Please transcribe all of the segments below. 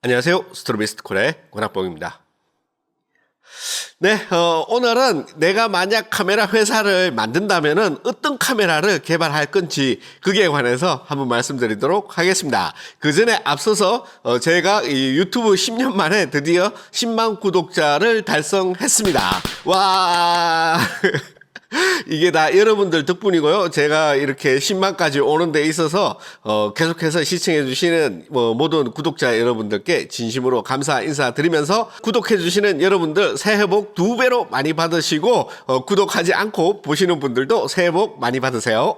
안녕하세요. 스트로비스트 콜의 권학봉입니다. 네, 어, 오늘은 내가 만약 카메라 회사를 만든다면은 어떤 카메라를 개발할 건지 그게 관해서 한번 말씀드리도록 하겠습니다. 그 전에 앞서서 어, 제가 이 유튜브 10년 만에 드디어 10만 구독자를 달성했습니다. 와. 이게 다 여러분들 덕분이고요. 제가 이렇게 10만까지 오는 데 있어서 어, 계속해서 시청해 주시는 뭐 모든 구독자 여러분들께 진심으로 감사 인사드리면서 구독해 주시는 여러분들 새해 복 두 배로 많이 받으시고 어, 구독하지 않고 보시는 분들도 새해 복 많이 받으세요.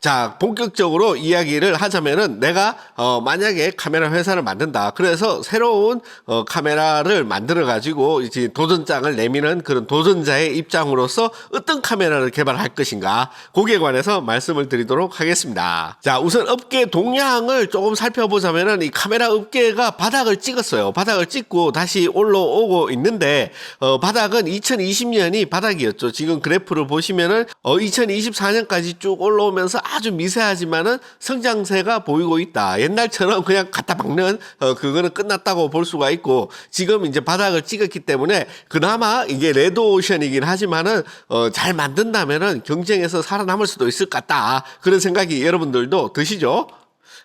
자, 본격적으로 이야기를 하자면은 내가 어 만약에 카메라 회사를 만든다. 그래서 새로운 어 카메라를 만들어 가지고 이제 도전장을 내미는 그런 도전자의 입장으로서 어떤 카메라를 개발할 것인가. 거기에 관해서 말씀을 드리도록 하겠습니다. 자, 우선 업계 동향을 조금 살펴보자면은 이 카메라 업계가 바닥을 찍었어요. 바닥을 찍고 다시 올라오고 있는데 어 바닥은 2020년이 바닥이었죠. 지금 그래프를 보시면은 어 2024년까지 쭉 올라오면서 아주 미세하지만은 성장세가 보이고 있다. 옛날처럼 그냥 갖다 박는 어 그거는 끝났다고 볼 수가 있고 지금 이제 바닥을 찍었기 때문에 그나마 이게 레드 오션이긴 하지만은 어 잘 만든다면은 경쟁에서 살아남을 수도 있을 것 같다. 그런 생각이 여러분들도 드시죠?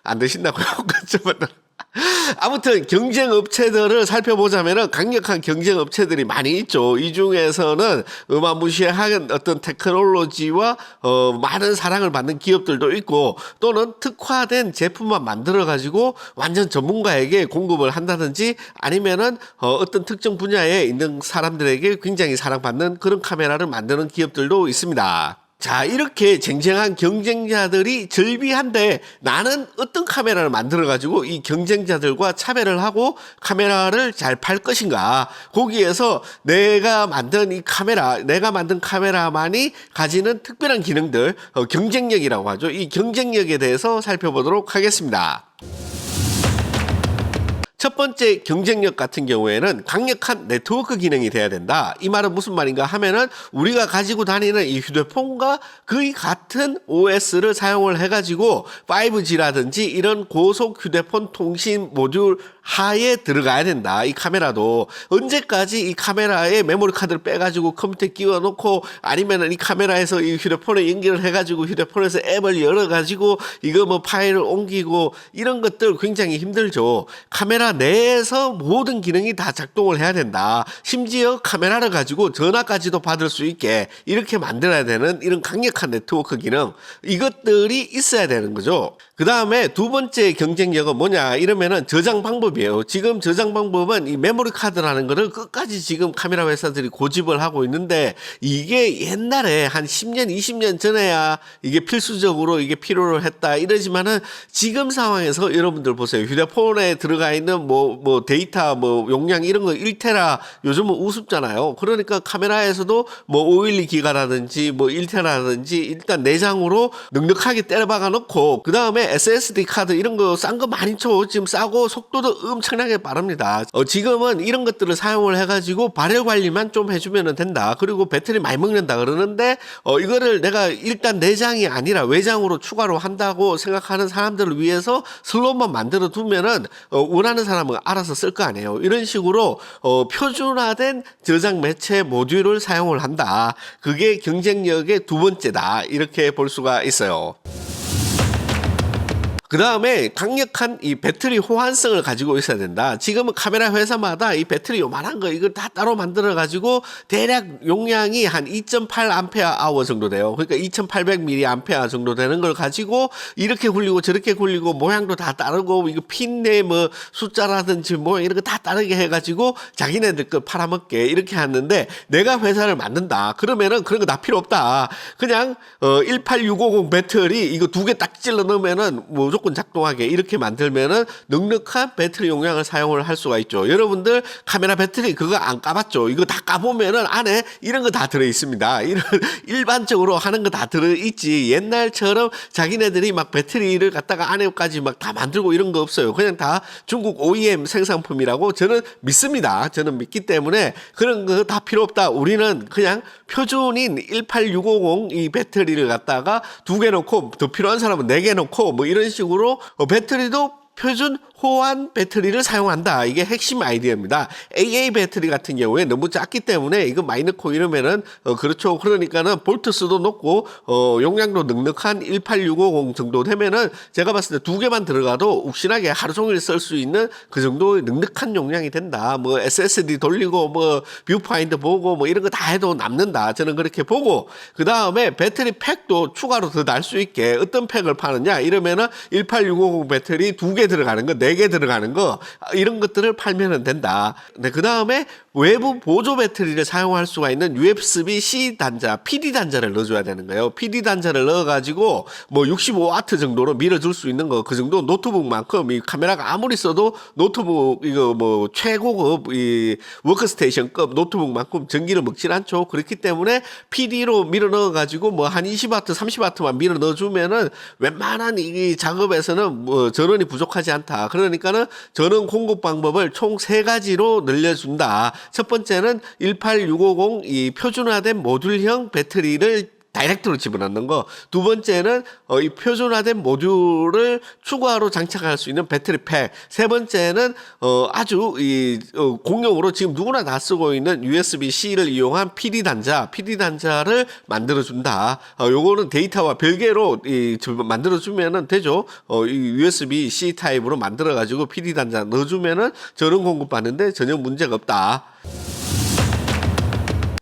안 드신다고요? 아무튼 경쟁 업체들을 살펴보자면은 강력한 경쟁 업체들이 많이 있죠. 이 중에서는 어마무시한 어떤 테크놀로지와 어 많은 사랑을 받는 기업들도 있고 또는 특화된 제품만 만들어 가지고 완전 전문가에게 공급을 한다든지 아니면은 어 어떤 특정 분야에 있는 사람들에게 굉장히 사랑받는 그런 카메라를 만드는 기업들도 있습니다. 자, 이렇게 쟁쟁한 경쟁자들이 절비한데 나는 어떤 카메라를 만들어가지고 이 경쟁자들과 차별을 하고 카메라를 잘 팔 것인가. 거기에서 내가 만든 이 카메라, 내가 만든 카메라만이 가지는 특별한 기능들, 어, 경쟁력이라고 하죠. 이 경쟁력에 대해서 살펴보도록 하겠습니다. 첫 번째 경쟁력 같은 경우에는 강력한 네트워크 기능이 돼야 된다. 이 말은 무슨 말인가 하면은 우리가 가지고 다니는 이 휴대폰과 거의 같은 OS를 사용을 해가지고 5G라든지 이런 고속 휴대폰 통신 모듈 하에 들어가야 된다. 이 카메라도 언제까지 이 카메라에 메모리 카드를 빼가지고 컴퓨터에 끼워 놓고 아니면은 이 카메라에서 이 휴대폰에 연결을 해가지고 휴대폰에서 앱을 열어가지고 이거 뭐 파일을 옮기고 이런 것들 굉장히 힘들죠. 카메라 내에서 모든 기능이 다 작동을 해야 된다. 심지어 카메라를 가지고 전화까지도 받을 수 있게 이렇게 만들어야 되는 이런 강력한 네트워크 기능 이것들이 있어야 되는 거죠. 그 다음에 두 번째 경쟁력은 뭐냐 이러면은 저장 방법이에요. 지금 저장 방법은 이 메모리 카드라는 거를 끝까지 지금 카메라 회사들이 고집을 하고 있는데 이게 옛날에 한 10년, 20년 전에야 이게 필수적으로 이게 필요로 했다 이러지만은 지금 상황에서 여러분들 보세요. 휴대폰에 들어가 있는 뭐, 뭐 데이터 뭐 용량 이런 거 1테라 요즘은 우습잖아요. 그러니까 카메라에서도 뭐 512 기가라든지 뭐 1테라라든지 일단 내장으로 넉넉하게 때려박아 놓고 그 다음에 SSD 카드 이런 거 싼 거 많이 쳐 지금 싸고 속도도 엄청나게 빠릅니다. 어, 지금은 이런 것들을 사용을 해가지고 발열 관리만 좀 해주면 된다. 그리고 배터리 많이 먹는다 그러는데 어, 이거를 내가 일단 내장이 아니라 외장으로 추가로 한다고 생각하는 사람들을 위해서 슬롯만 만들어 두면은 어, 원하는 사람은 알아서 쓸 거 아니에요. 이런 식으로 어, 표준화된 저장 매체 모듈을 사용을 한다. 그게 경쟁력의 두 번째다. 이렇게 볼 수가 있어요. 그 다음에 강력한 이 배터리 호환성을 가지고 있어야 된다. 지금은 카메라 회사마다 이 배터리 요만한 거 이걸 다 따로 만들어 가지고 대략 용량이 한 2.8 암페어 정도 돼요. 그러니까 2,800 미리 암페어 정도 되는 걸 가지고 이렇게 굴리고 저렇게 굴리고 모양도 다 다르고 이거 핀내 뭐 숫자라든지 뭐 이런 거 다 다르게 해가지고 자기네들 걸 팔아먹게 이렇게 하는데 내가 회사를 만든다. 그러면은 그런 거 다 필요 없다. 그냥 어 18650 배터리 이거 두 개 딱 찔러 넣으면은 무조건 작동하게 이렇게 만들면은 넉넉한 배터리 용량을 사용을 할 수가 있죠. 여러분들 카메라 배터리 그거 안 까봤죠? 이거 다 까보면은 안에 이런 거 다 들어 있습니다. 이런 일반적으로 하는 거 다 들어 있지. 옛날처럼 자기네들이 막 배터리를 갖다가 안에까지 막 다 만들고 이런 거 없어요. 그냥 다 중국 OEM 생산품이라고 저는 믿습니다. 저는 믿기 때문에 그런 거 다 필요 없다. 우리는 그냥 표준인 18650 이 배터리를 갖다가 두개 놓고 더 필요한 사람은 네개 놓고 뭐 이런 식으로 어, 배터리도 표준 호환 배터리를 사용한다. 이게 핵심 아이디어입니다. AA 배터리 같은 경우에 너무 작기 때문에 이거 넣고 이러면은 어 그렇죠. 그러니까는 볼트 수도 높고 어 용량도 넉넉한 18650 정도 되면은 제가 봤을 때 두 개만 들어가도 욱신하게 하루 종일 쓸 수 있는 그 정도의 넉넉한 용량이 된다. 뭐 SSD 돌리고 뭐 뷰파인더 보고 뭐 이런 거 다 해도 남는다. 저는 그렇게 보고 그 다음에 배터리 팩도 추가로 더날수 있게 어떤 팩을 파느냐 이러면은 18650 배터리 두개 들어가는 거, 네 개 들어가는 거 이런 것들을 팔면은 된다. 네, 그 다음에 외부 보조 배터리를 사용할 수가 있는 USB-C 단자, PD 단자를 넣어줘야 되는 거예요. PD 단자를 넣어가지고 뭐 65와트 정도로 밀어줄 수 있는 거 그 정도 노트북만큼 이 카메라가 아무리 써도 노트북 이거 뭐 최고급 이 워크스테이션급 노트북만큼 전기를 먹질 않죠. 그렇기 때문에 PD로 밀어 넣어가지고 뭐 한 20와트, 30와트만 밀어 넣어주면은 웬만한 이 작업에서는 뭐 전원이 부족 하지 않다. 그러니까는 전원 공급 방법을 총 세 가지로 늘려준다. 첫 번째는 18650 이 표준화된 모듈형 배터리를 다이렉트로 집어넣는 거. 두 번째는 어, 이 표준화된 모듈을 추가로 장착할 수 있는 배터리 팩. 세 번째는 어, 아주 이 어, 공용으로 지금 누구나 다 쓰고 있는 USB-C를 이용한 PD 단자, PD 단자를 만들어 준다. 어, 요거는 데이터와 별개로 이 만들어 주면은 되죠. 어, 이 USB-C 타입으로 만들어 가지고 PD 단자 넣어 주면은 전원 공급 받는데 전혀 문제가 없다.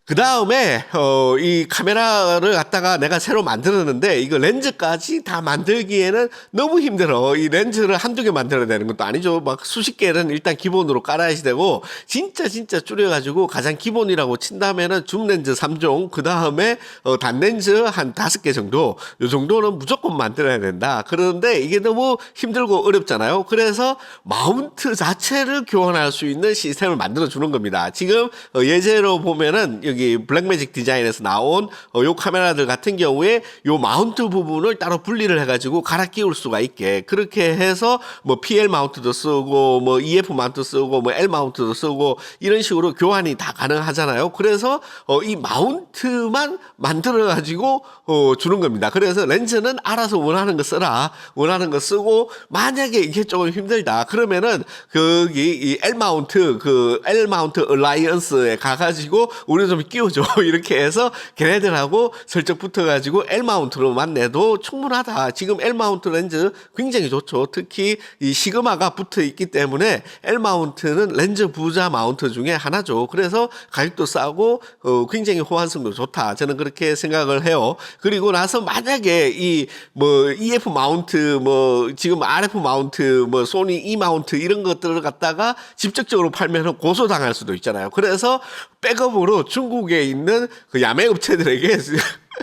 그 다음에 어, 이 카메라를 갖다가 내가 새로 만들었는데 이거 렌즈까지 다 만들기에는 너무 힘들어. 이 렌즈를 한두 개 만들어야 되는 것도 아니죠. 막 수십 개는 일단 기본으로 깔아야지 되고 진짜 진짜 줄여가지고 가장 기본이라고 친다면은 줌 렌즈 3종 그 다음에 어, 단 렌즈 한 다섯 개 정도 요 정도는 무조건 만들어야 된다. 그런데 이게 너무 힘들고 어렵잖아요. 그래서 마운트 자체를 교환할 수 있는 시스템을 만들어 주는 겁니다. 지금 어, 예제로 보면은 여기 블랙매직 디자인에서 나온 어, 요 카메라들 같은 경우에 요 마운트 부분을 따로 분리를 해가지고 갈아 끼울 수가 있게 그렇게 해서 뭐 PL 마운트도 쓰고 뭐 EF 마운트 쓰고 뭐 L 마운트도 쓰고 이런 식으로 교환이 다 가능하잖아요. 그래서 어, 이 마운트만 만들어 가지고 어, 주는 겁니다. 그래서 렌즈는 알아서 원하는 거 써라. 원하는 거 쓰고 만약에 이게 조금 힘들다. 그러면은 거기 이 L 마운트 그 L 마운트 얼라이언스에 가가지고 우리 좀 끼워줘 이렇게 해서 걔네들하고 설정 붙어가지고 L 마운트로 만 내도 충분하다. 지금 L 마운트 렌즈 굉장히 좋죠. 특히 이 시그마가 붙어 있기 때문에 L 마운트는 렌즈 부자 마운트 중에 하나죠. 그래서 가격도 싸고 어, 굉장히 호환성도 좋다. 저는 그렇게 생각을 해요. 그리고 나서 만약에 이 뭐 EF 마운트 뭐 지금 RF 마운트 뭐 소니 E 마운트 이런 것들을 갖다가 직접적으로 팔면 고소당할 수도 있잖아요. 그래서 백업으로 중국에 있는 그 야매 업체들에게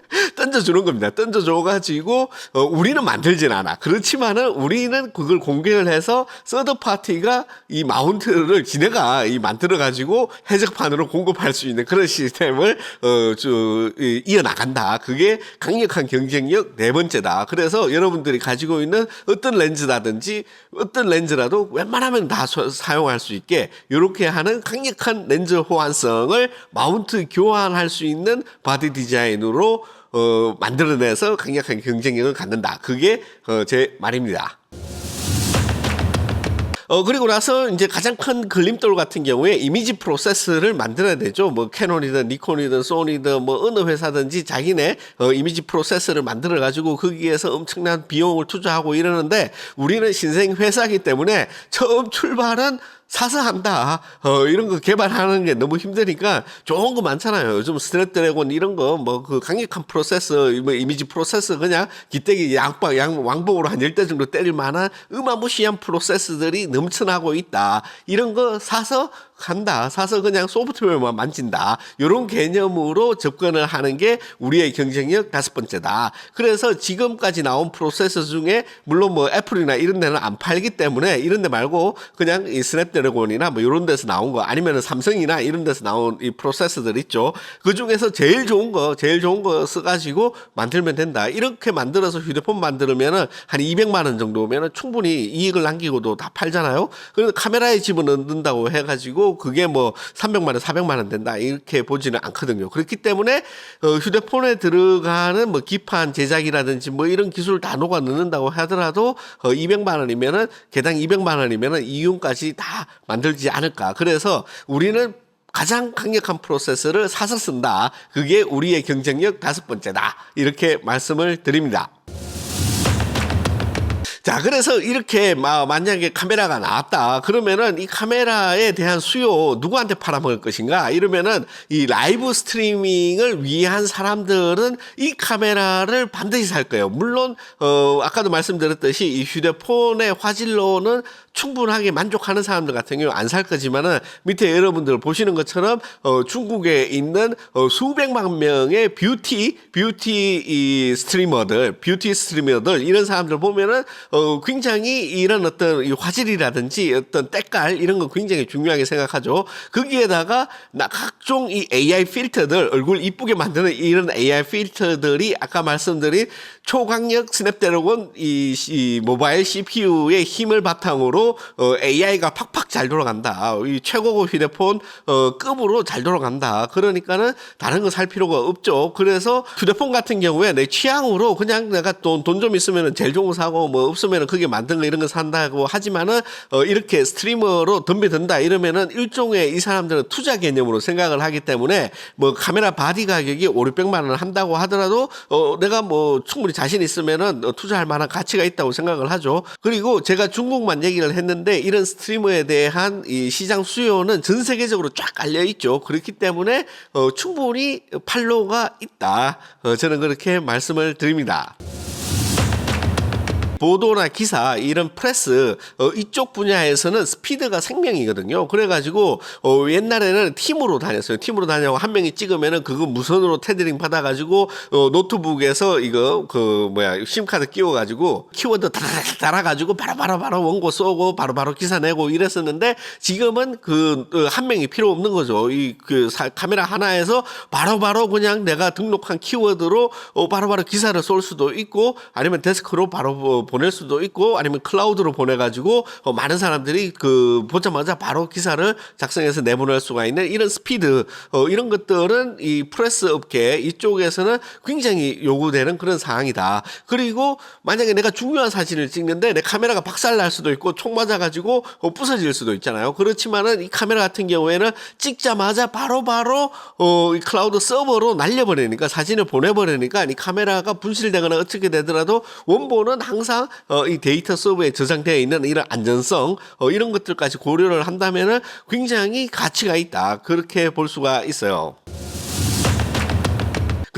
던져주는 겁니다. 던져줘가지고 어, 우리는 만들진 않아. 그렇지만은 우리는 그걸 공개를 해서 서드 파티가 이 마운트를 지네가 이 만들어가지고 해적판으로 공급할 수 있는 그런 시스템을 어, 이어나간다. 그게 강력한 경쟁력 네 번째다. 그래서 여러분들이 가지고 있는 어떤 렌즈라든지 어떤 렌즈라도 웬만하면 다 소- 사용할 수 있게 이렇게 하는 강력한 렌즈 호환성을 마운트 교환할 수 있는 바디 디자인으로 어, 만들어내서 강력한 경쟁력을 갖는다. 그게 어, 제 말입니다. 어, 그리고 나서 이제 가장 큰 걸림돌 같은 경우에 이미지 프로세스를 만들어야 되죠. 뭐 캐논이든 니콘이든 소니든 뭐 어느 회사든지 자기네 어, 이미지 프로세스를 만들어 가지고 거기에서 엄청난 비용을 투자하고 이러는데 우리는 신생 회사이기 때문에 처음 출발은 사서 한다. 어, 이런 거 개발하는 게 너무 힘드니까 좋은 거 많잖아요. 요즘 스냅드래곤 이런 거 뭐 그 강력한 프로세서, 뭐 이미지 프로세서 그냥 기대기 양방, 양, 왕복으로 한 10대 정도 때릴 만한 어마무시한 프로세스들이 넘쳐나고 있다. 이런 거 사서 간다. 사서 그냥 소프트웨어만 만진다. 이런 개념으로 접근을 하는 게 우리의 경쟁력 다섯 번째다. 그래서 지금까지 나온 프로세서 중에 물론 뭐 애플이나 이런 데는 안 팔기 때문에 이런 데 말고 그냥 이 스냅드래곤이나 뭐 이런 데서 나온 거 아니면 삼성이나 이런 데서 나온 이 프로세서들 있죠. 그 중에서 제일 좋은 거, 제일 좋은 거 써가지고 만들면 된다. 이렇게 만들어서 휴대폰 만들면은 한 200만 원 정도면은 충분히 이익을 남기고도 다 팔잖아요. 그래서 카메라에 집어넣는다고 해가지고 그게 뭐 300만 원, 400만 원 된다 이렇게 보지는 않거든요. 그렇기 때문에 어, 휴대폰에 들어가는 뭐 기판 제작이라든지 뭐 이런 기술을 다 녹아 넣는다고 하더라도 어, 200만 원이면은 개당 200만 원이면은 이윤까지 다 만들지 않을까. 그래서 우리는 가장 강력한 프로세서를 사서 쓴다. 그게 우리의 경쟁력 다섯 번째다. 이렇게 말씀을 드립니다. 자, 그래서 이렇게 마- 만약에 카메라가 나왔다. 그러면은 이 카메라에 대한 수요 누구한테 팔아먹을 것인가? 이러면은 이 라이브 스트리밍을 위한 사람들은 이 카메라를 반드시 살 거예요. 물론, 어, 아까도 말씀드렸듯이 이 휴대폰의 화질로는 충분하게 만족하는 사람들 같은 경우 안 살 거지만은 밑에 여러분들 보시는 것처럼 어, 중국에 있는 어, 수백만 명의 뷰티 뷰티 이 스트리머들 뷰티 스트리머들 이런 사람들 보면은 어, 굉장히 이런 어떤 이 화질이라든지 어떤 때깔 이런 거 굉장히 중요하게 생각하죠. 거기에다가 나 각종 이 AI 필터들 얼굴 이쁘게 만드는 이런 AI 필터들이 아까 말씀드린 초강력 스냅드래곤 이, 이 모바일 CPU의 힘을 바탕으로 어, AI가 팍팍 잘 돌아간다. 이 최고급 휴대폰 어, 급으로 잘 돌아간다. 그러니까는 다른 거 살 필요가 없죠. 그래서 휴대폰 같은 경우에 내 취향으로 그냥 내가 돈 돈 좀 있으면 은 제일 좋은 거 사고 뭐 없으면은 그게 만든 거 이런 거 산다고 하지만은 어, 이렇게 스트리머로 덤비든다 이러면은 일종의 이 사람들은 투자 개념으로 생각을 하기 때문에 뭐 카메라 바디 가격이 5, 600만 원 한다고 하더라도 어, 내가 뭐 충분히 자신 있으면은 어, 투자할 만한 가치가 있다고 생각을 하죠. 그리고 제가 중국만 얘기를 했는데 이런 스트리머에 대한 이 시장 수요는 전 세계적으로 쫙 깔려 있죠. 그렇기 때문에 어, 충분히 팔로가 있다. 어, 저는 그렇게 말씀을 드립니다. 보도나 기사 이런 프레스 어, 이쪽 분야에서는 스피드가 생명이거든요. 그래가지고 어, 옛날에는 팀으로 다녔어요. 팀으로 다녀고 한 명이 찍으면은 그거 무선으로 테드링 받아가지고 어, 노트북에서 이거 그 뭐야 심카드 끼워가지고 키워드 다다닥 달아가지고 바로바로 바로 원고 쏘고 바로 바로 기사 내고 이랬었는데 지금은 그 한 명이 필요 없는 거죠. 이 그 카메라 하나에서 바로바로 그냥 내가 등록한 키워드로 어, 바로바로 기사를 쏠 수도 있고 아니면 데스크로 바로 어, 보낼 수도 있고 아니면 클라우드로 보내가지고 어, 많은 사람들이 그 보자마자 바로 기사를 작성해서 내보낼 수가 있는 이런 스피드 어, 이런 것들은 이 프레스 업계 이쪽에서는 굉장히 요구되는 그런 사항이다. 그리고 만약에 내가 중요한 사진을 찍는데 내 카메라가 박살 날 수도 있고 총 맞아가지고 어, 부서질 수도 있잖아요. 그렇지만은 이 카메라 같은 경우에는 찍자마자 바로바로 어, 이 클라우드 서버로 날려버리니까 사진을 보내버리니까 이 카메라가 분실되거나 어떻게 되더라도 원본은 항상 어, 이 데이터 서버에 저장되어 있는 이런 안전성 어, 이런 것들까지 고려를 한다면은 굉장히 가치가 있다 그렇게 볼 수가 있어요.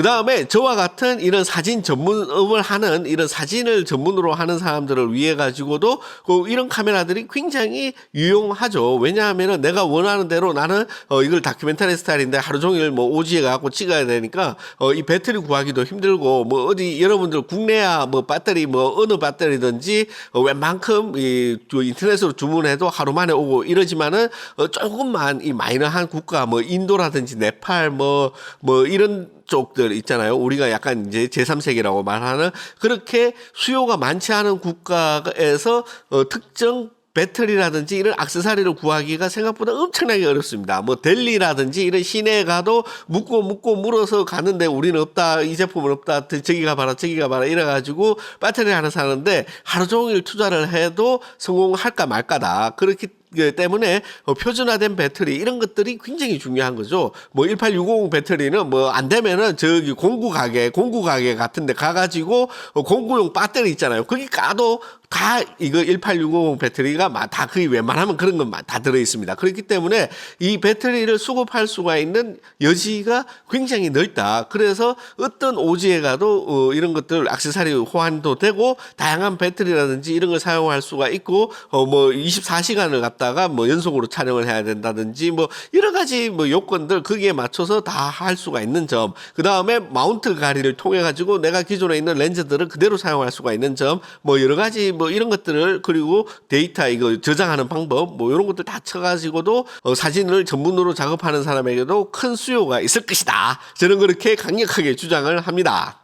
그 다음에 저와 같은 이런 사진 전문업을 하는 이런 사진을 전문으로 하는 사람들을 위해 가지고도 그 이런 카메라들이 굉장히 유용하죠. 왜냐하면은 내가 원하는 대로 나는 어 이걸 다큐멘터리 스타일인데 하루 종일 뭐 오지에 가고 찍어야 되니까 어 이 배터리 구하기도 힘들고 뭐 어디 여러분들 국내야 뭐 배터리 뭐 어느 배터리든지 어 웬만큼 이저 인터넷으로 주문해도 하루 만에 오고 이러지만은 어 조금만 이 마이너한 국가 뭐 인도라든지 네팔 뭐뭐 이런 쪽들 있잖아요. 우리가 약간 이제 제3세계라고 말하는 그렇게 수요가 많지 않은 국가에서 어, 특정 배터리라든지 이런 악세사리를 구하기가 생각보다 엄청나게 어렵습니다. 뭐 델리라든지 이런 시내에 가도 묻고 묻고 물어서 가는데 우리는 없다. 이 제품은 없다. 저기 가봐라 저기 가봐라 이래가지고 배터리 하나 사는데 하루 종일 투자를 해도 성공할까 말까다. 그렇기 그 때문에 어, 표준화된 배터리 이런 것들이 굉장히 중요한 거죠. 뭐 18650 배터리는 뭐 안 되면은 저기 공구 가게, 공구 가게 같은 데 가 가지고 어, 공구용 배터리 있잖아요. 거기 까도 다 이거 18650 배터리가 마- 다 거의 웬만하면 그런 건다 들어 있습니다. 그렇기 때문에 이 배터리를 수급할 수가 있는 여지가 굉장히 넓다. 그래서 어떤 오지에 가도 어, 이런 것들 액세서리 호환도 되고 다양한 배터리라든지 이런 걸 사용할 수가 있고 어, 뭐 24시간을 갖다가 뭐 연속으로 촬영을 해야 된다든지 뭐 여러 가지 뭐 요건들 거기에 맞춰서 다 할 수가 있는 점. 그 다음에 마운트 가리를 통해 가지고 내가 기존에 있는 렌즈들을 그대로 사용할 수가 있는 점. 뭐 여러 가지 뭐 이런 것들을 그리고 데이터 이거 저장하는 방법 뭐 이런 것들 다 쳐가지고도 어, 사진을 전문으로 작업하는 사람에게도 큰 수요가 있을 것이다. 저는 그렇게 강력하게 주장을 합니다.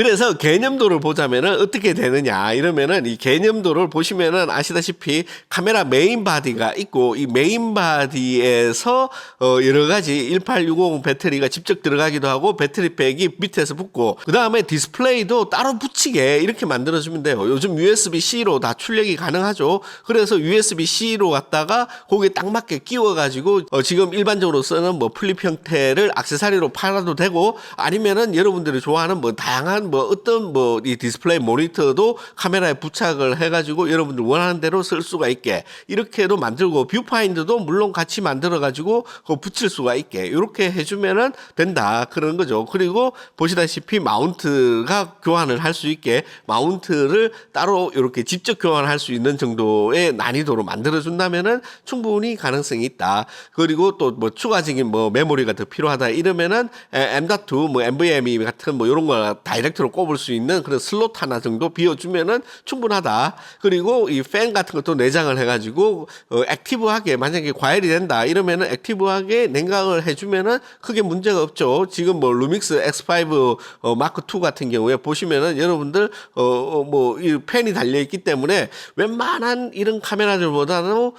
그 그래서 개념도를 보자면은 어떻게 되느냐 이러면은 이 개념도를 보시면은 아시다시피 카메라 메인 바디가 있고 이 메인 바디에서 어 여러 가지 18650 배터리가 직접 들어가기도 하고 배터리백이 밑에서 붙고 그 다음에 디스플레이도 따로 붙이게 이렇게 만들어주면 돼요. 요즘 USB-C로 다 출력이 가능하죠. 그래서 USB-C로 갖다가 거기에 딱 맞게 끼워가지고 어 지금 일반적으로 쓰는 뭐 플립 형태를 악세사리로 팔아도 되고 아니면은 여러분들이 좋아하는 뭐 다양한 뭐 어떤 뭐 이 디스플레이 모니터도 카메라에 부착을 해가지고 여러분들 원하는 대로 쓸 수가 있게 이렇게도 만들고 뷰파인더도 물론 같이 만들어가지고 그 붙일 수가 있게 이렇게 해주면은 된다 그런 거죠. 그리고 보시다시피 마운트가 교환을 할 수 있게 마운트를 따로 이렇게 직접 교환할 수 있는 정도의 난이도로 만들어 준다면은 충분히 가능성이 있다. 그리고 또 뭐 추가적인 뭐 메모리가 더 필요하다 이러면은 M.2 뭐 NVMe 같은 뭐 이런 거 다이렉트 로 꼽을 수 있는 그런 슬롯 하나 정도 비워주면은 충분하다. 그리고 이 팬 같은 것도 내장을 해가지고 어, 액티브하게 만약에 과열이 된다 이러면은 액티브하게 냉각을 해주면은 크게 문제가 없죠. 지금 뭐 루믹스 X5 어, 마크 2 같은 경우에 보시면은 여러분들 어뭐이 팬이 달려 있기 때문에 웬만한 이런 카메라들보다도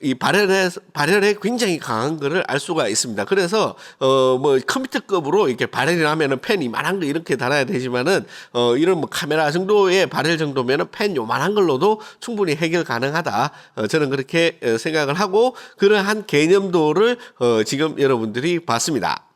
이 발열에 발열에 굉장히 강한 거를 알 수가 있습니다. 그래서 어 뭐 컴퓨터급으로 이렇게 발열이 나면은 펜 이만한 거 이렇게 달아야 되지만은 어 이런 뭐 카메라 정도의 발열 정도면은 펜 요만한 걸로도 충분히 해결 가능하다. 어 저는 그렇게 어, 생각을 하고 그러한 개념도를 어 지금 여러분들이 봤습니다.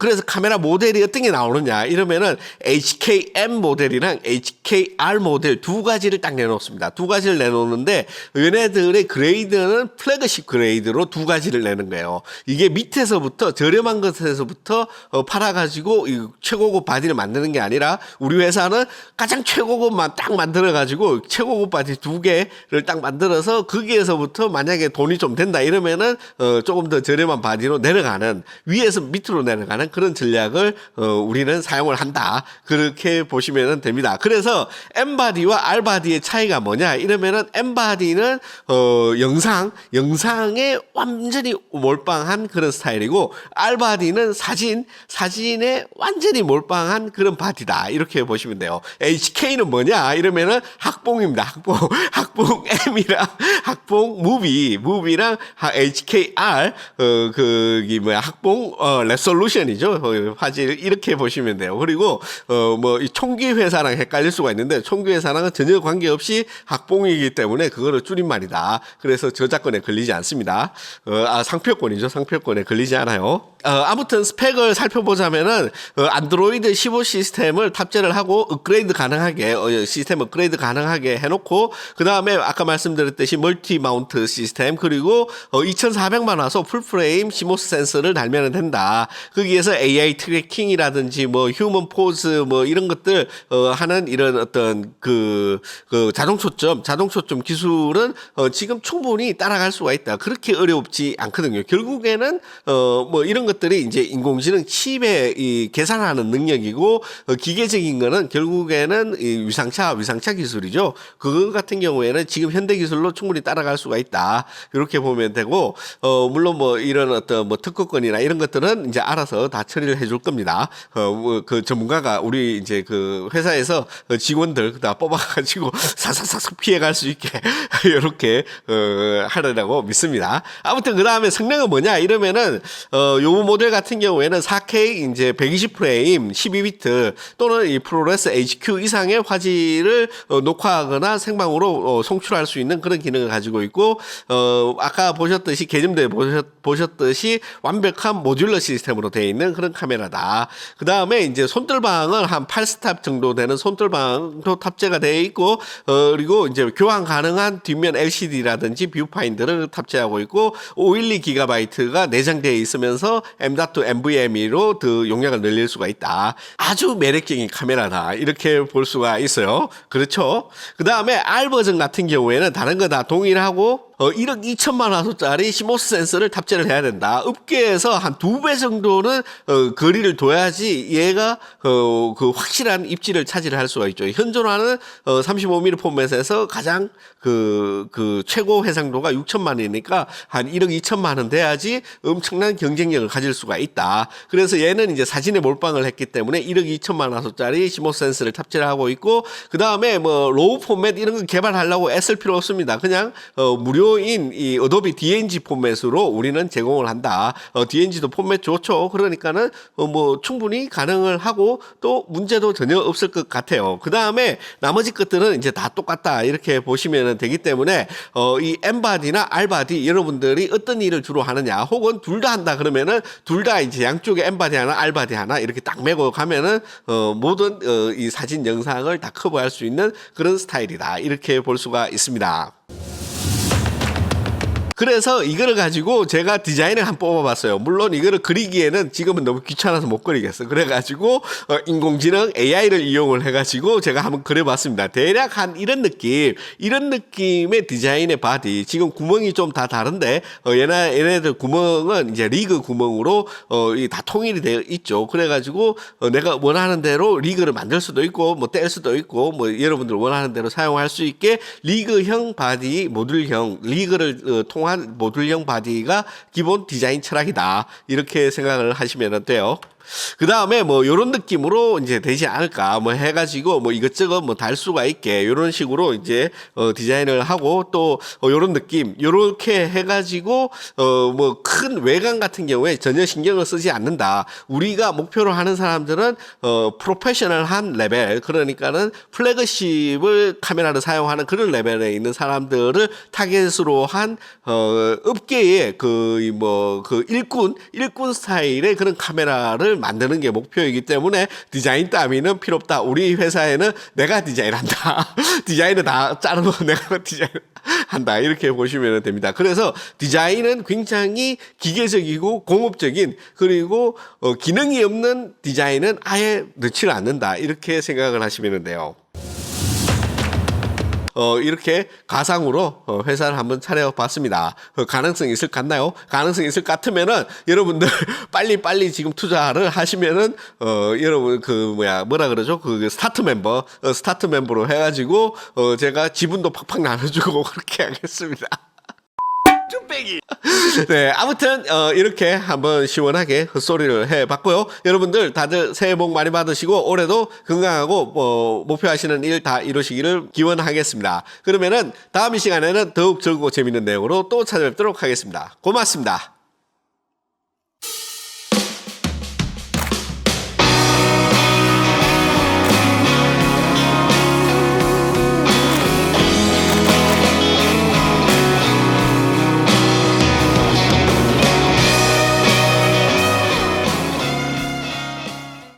그래서 카메라 모델이 어떤 게 나오느냐 이러면은 HKM 모델이랑 HKR 모델 두 가지를 딱 내놓습니다. 두 가지를 내놓는데 얘네들의 그레이드는 플래그십 그레이드로 두 가지를 내는 거예요. 이게 밑에서부터 저렴한 것에서부터 어, 팔아가지고 이 최고급 바디를 만드는 게 아니라 우리 회사는 가장 최고급만 딱 만들어가지고 최고급 바디 두 개를 딱 만들어서 거기에서부터 만약에 돈이 좀 된다 이러면은 어, 조금 더 저렴한 바디로 내려가는 위에서 밑으로 내려가는 그런 전략을 어, 우리는 사용을 한다. 그렇게 보시면 됩니다. 그래서 M 바디와 R 바디의 차이가 뭐냐? 이러면은 M 바디는 어, 영상, 영상에 완전히 몰빵한 그런 스타일이고 R 바디는 사진, 사진에 완전히 몰빵한 그런 바디다. 이렇게 보시면 돼요. HK는 뭐냐? 이러면은 학봉입니다. 학봉, 학봉 M이랑 학봉 무비, 무비랑 HKR 어, 그이 뭐야 학봉 어, 레솔루션이죠. 어, 화질 이렇게 보시면 돼요. 그리고 어뭐 총기 회사랑 헷갈릴 수가 있는데 총기 회사랑은 전혀 관계없이 학봉이기 때문에 그거를 줄임말이다. 그래서 저작권에 걸리지 않습니다. 어, 아 상표권이죠. 상표권에 걸리지 않아요. 어, 아무튼 스펙을 살펴보자면은 어, 안드로이드 15 시스템을 탑재를 하고 업그레이드 가능하게 어, 시스템 업그레이드 가능하게 해놓고 그 다음에 아까 말씀드렸듯이 멀티 마운트 시스템 그리고 어, 2,400만 와서 풀 프레임 시모스 센서를 달면 된다. 거기에서 AI 트래킹이라든지 뭐 휴먼 포즈 뭐 이런 것들 어, 하는 이런 어떤 그, 그 자동 초점 자동 초점 기술은 어, 지금 충분히 따라갈 수가 있다. 그렇게 어렵지 않거든요. 결국에는 어, 뭐 이런 것들이 이제 인공지능 칩에 이 계산하는 능력이고 어, 기계적인 거는 결국에는 이 위상차 위상차 기술이죠. 그거 같은 경우에는 지금 현대 기술로 충분히 따라갈 수가 있다. 이렇게 보면 되고 어 물론 뭐 이런 어떤 뭐 특허권이나 이런 것들은 이제 알아서 다 처리를 해줄 겁니다. 어 그 전문가가 우리 이제 그 회사에서 어, 직원들 다 뽑아가지고 사사삭 피해갈 수 있게 이렇게 어 하려고 믿습니다. 아무튼 그 다음에 성능은 뭐냐 이러면은 어 요 모델 같은 경우에는 4K 이제 120 프레임 12비트 또는 이 프로레스 HQ 이상의 화질을 어, 녹화하거나 생방으로 어, 송출할 수 있는 그런 기능을 가지고 있고 어 아까 보셨듯이 개념도에 보셨, 보셨듯이 완벽한 모듈러 시스템으로 되어 있는 그런 카메라다. 그 다음에 이제 손뜰방은 한 8스탑 정도 되는 손뜰방도 탑재가 되어 있고 어 그리고 이제 교환 가능한 뒷면 LCD라든지 뷰파인더를 탑재하고 있고 512기가바이트가 내장되어 있으면서 M.2 NVMe로 그 용량을 늘릴 수가 있다. 아주 매력적인 카메라다. 이렇게 볼 수가 있어요. 그렇죠? 그 다음에 R 버전 같은 경우에는 다른 거 다 동일하고 어, 1억 2천만 화소짜리 시모스 센서를 탑재를 해야 된다. 업계에서 한 두 배 정도는 어, 거리를 둬야지 얘가 어, 그 확실한 입지를 차지를 할 수가 있죠. 현존하는 어, 35mm 포맷에서 가장 그, 그 최고 해상도가 6천만 원이니까 한 1억 2천만 원 돼야지 엄청난 경쟁력을 가질 수가 있다. 그래서 얘는 이제 사진에 몰빵을 했기 때문에 1억 2천만 화소짜리 시모 센서를 탑재를 하고 있고 그 다음에 뭐 로우 포맷 이런 거 개발하려고 애쓸 필요 없습니다. 그냥 어, 무료 인 이 어도비 DNG 포맷으로 우리는 제공을 한다. 어, DNG도 포맷 좋죠. 그러니까는 어, 뭐 충분히 가능을 하고 또 문제도 전혀 없을 것 같아요. 그 다음에 나머지 것들은 이제 다 똑같다 이렇게 보시면 되기 때문에 어, 이 M바디나 R바디 여러분들이 어떤 일을 주로 하느냐 혹은 둘 다 한다 그러면은 둘 다 이제 양쪽에 M바디 하나 R바디 하나 이렇게 딱 메고 가면은 어, 모든 어, 이 사진 영상을 다 커버할 수 있는 그런 스타일이다 이렇게 볼 수가 있습니다. 그래서 이거를 가지고 제가 디자인을 한번 뽑아봤어요. 물론 이거를 그리기에는 지금은 너무 귀찮아서 못 그리겠어. 그래가지고 어, 인공지능 AI를 이용을 해가지고 제가 한번 그려봤습니다. 대략 한 이런 느낌, 이런 느낌의 디자인의 바디. 지금 구멍이 좀 다 다른데 어, 얘네 얘네들 구멍은 이제 리그 구멍으로 어, 이다 통일이 되어 있죠. 그래가지고 어, 내가 원하는 대로 리그를 만들 수도 있고 뭐 뗄 수도 있고 뭐 여러분들 원하는 대로 사용할 수 있게 리그형 바디 모듈형 리그를 어, 통한 모듈형 바디가 기본 디자인 철학이다 이렇게 생각을 하시면 돼요. 그 다음에 뭐 요런 느낌으로 이제 되지 않을까 뭐 해가지고 뭐 이것저것 뭐 달 수가 있게 요런 식으로 이제 어 디자인을 하고 또 어 요런 느낌 요렇게 해가지고 어 뭐 큰 외관 같은 경우에 전혀 신경을 쓰지 않는다. 우리가 목표로 하는 사람들은 어 프로페셔널한 레벨 그러니까는 플래그십을 카메라를 사용하는 그런 레벨에 있는 사람들을 타겟으로 한 어 업계의 그 뭐그 일꾼 일꾼 스타일의 그런 카메라를 만드는 게 목표이기 때문에 디자인 따위는 필요 없다. 우리 회사에는 내가 디자인한다. 디자인을 다 자르고 내가 디자인 한다. 이렇게 보시면 됩니다. 그래서 디자인은 굉장히 기계적이고 공업적인 그리고 어, 기능이 없는 디자인은 아예 넣지를 않는다. 이렇게 생각을 하시면 돼요. 어, 이렇게 가상으로 어, 회사를 한번 차려봤습니다. 어, 가능성이 있을 것 같나요? 가능성이 있을 것 같으면은 여러분들 빨리 빨리 지금 투자를 하시면은 어, 여러분 그 뭐야 뭐라 그러죠? 그 스타트 멤버 어, 스타트 멤버로 해가지고 어, 제가 지분도 팍팍 나눠주고 그렇게 하겠습니다. 쭈빼기. 네, 아무튼 어, 이렇게 한번 시원하게 헛소리를 해봤고요. 여러분들 다들 새해 복 많이 받으시고 올해도 건강하고 뭐 목표하시는 일 다 이루시기를 기원하겠습니다. 그러면은 다음 이 시간에는 더욱 즐겁고 재밌는 내용으로 또 찾아뵙도록 하겠습니다. 고맙습니다.